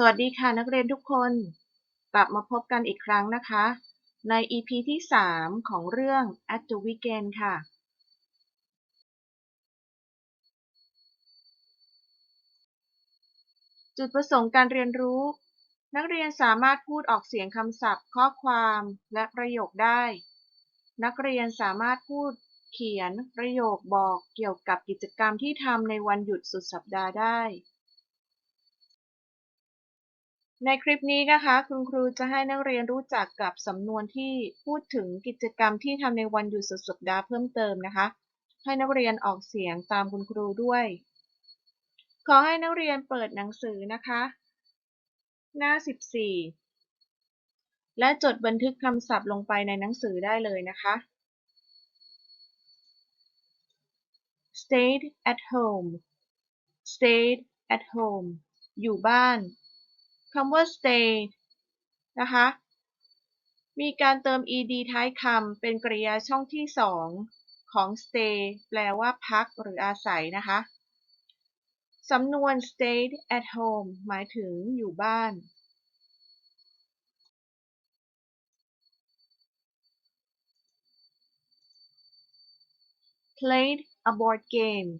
สวัสดีค่ะนักเรียนทุกคน กลับมาพบกันอีกครั้งนะคะ ใน EP ที่ 3 ของเรื่อง At the Weekend ค่ะ จุดประสงค์การเรียนรู้ นักเรียนสามารถพูดออกเสียงคำศัพท์ ข้อความและประโยคได้ นักเรียนสามารถพูดเขียนประโยคบอกเกี่ยวกับกิจกรรมที่ทำในวันหยุดสุดสัปดาห์ได้ ในคลิปนี้นะคะ คุณครูจะให้นักเรียนรู้จักกับสำนวนที่พูดถึงกิจกรรมที่ทำในวันหยุดสุดสัปดาห์เพิ่มเติมนะคะ ให้นักเรียนออกเสียงตามคุณครูด้วย ขอให้นักเรียนเปิดหนังสือนะคะ หน้า 14 และจดบันทึกคำศัพท์ลงไปในหนังสือได้เลยนะคะ stayed at home stayed at home อยู่บ้าน คำว่า stay นะคะมีการเติม ed ท้ายคำเป็นกริยาช่องที่สองของ stay แปลว่าพักหรืออาศัยนะคะ สำนวน stayed at home หมายถึงอยู่บ้าน played a board game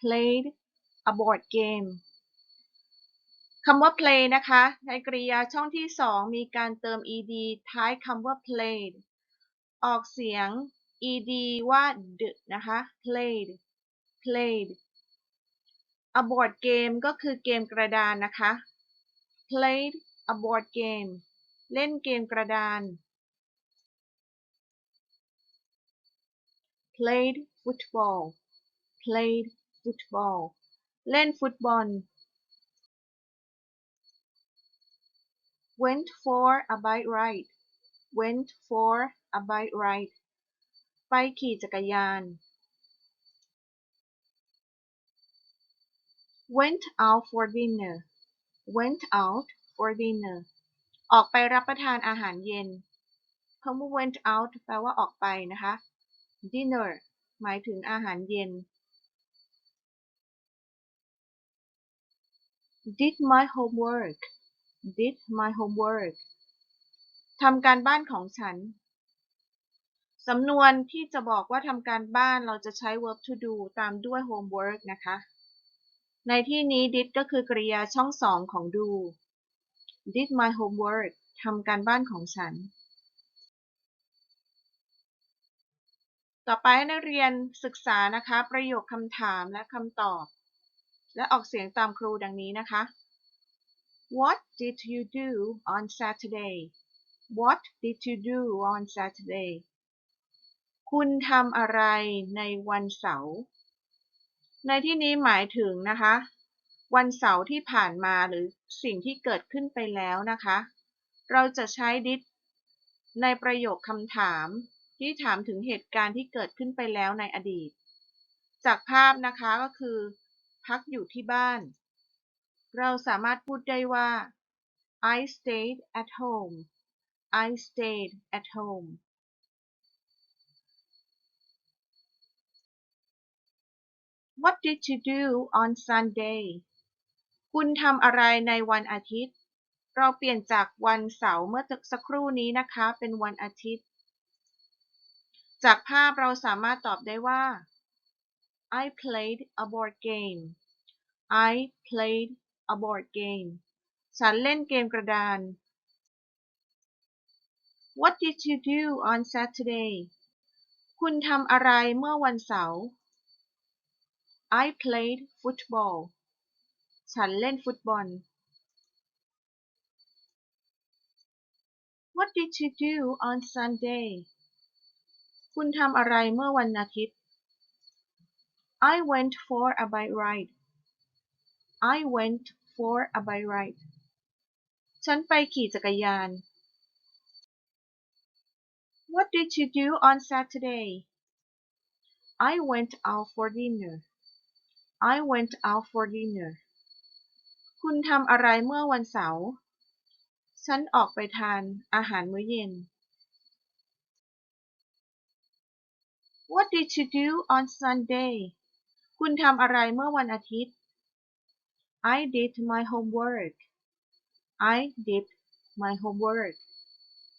played a board game คำว่า play นะคะ ในกริยาช่องที่สองมีการเติม ed ท้ายคำว่า played ออกเสียง ed ว่า d นะคะ played played a board game ก็คือเกมกระดานนะคะ played a board game เล่นเกมกระดาน played football played football เล่นฟุตบอล went for a bike ride went for a bike ride ไปขี่จักรยาน went out for dinner went out for dinner ออกไปรับประทานอาหารเย็นคำว่า went out แปลว่าออกไปนะคะ dinner หมายถึงอาหารเย็น did my homework did my homework ทำการบ้านของฉัน สำนวนที่จะบอกว่าทำการบ้านเราจะใช้ verb to do ตามด้วย homework นะคะ ในที่นี้ did ก็คือกริยาช่องสองของ do did my homework ทำการบ้านของฉัน ต่อไปให้นักเรียนศึกษานะคะ ประโยคคำถามและคำตอบ และออกเสียงตามครูดังนี้นะคะ What did you do on Saturday What did you do on Saturday คุณทำอะไรในวันเสาร์ ในที่นี้หมายถึงนะคะ วันเสาร์ที่ผ่านมาหรือสิ่งที่เกิดขึ้นไปแล้วนะคะ เราจะใช้ did ในประโยคคำถามที่ถามถึงเหตุการณ์ที่เกิดขึ้นไปแล้วในอดีต จากภาพนะคะก็คือ พักอยู่ที่บ้าน เราสามารถพูดได้ว่า I stayed at home I stayed at home What did you do on Sunday คุณทำอะไรในวันอาทิตย์ เราเปลี่ยนจากวันเสาร์เมื่อสักครู่นี้นะคะ เป็นวันอาทิตย์ จากภาพเราสามารถตอบได้ว่า I played a board game I played a board game ฉันเล่นเกมกระดาน What did you do on Saturday คุณทำอะไรเมื่อวันเสาร์ I played football ฉันเล่นฟุตบอล What did you do on Sunday คุณทำอะไรเมื่อวันอาทิตย์ I went for a bike ride I went for a bike ride ฉันไปขี่จักรยาน What did you do on Saturday I went out for dinner I went out for dinner คุณทำอะไรเมื่อวันเสาร์ ฉันออกไปทานอาหารมื้อเย็น What did you do on Sunday คุณทำอะไรเมื่อวันอาทิตย์ I did my homework I did my homework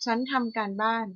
ฉันทำการบ้าน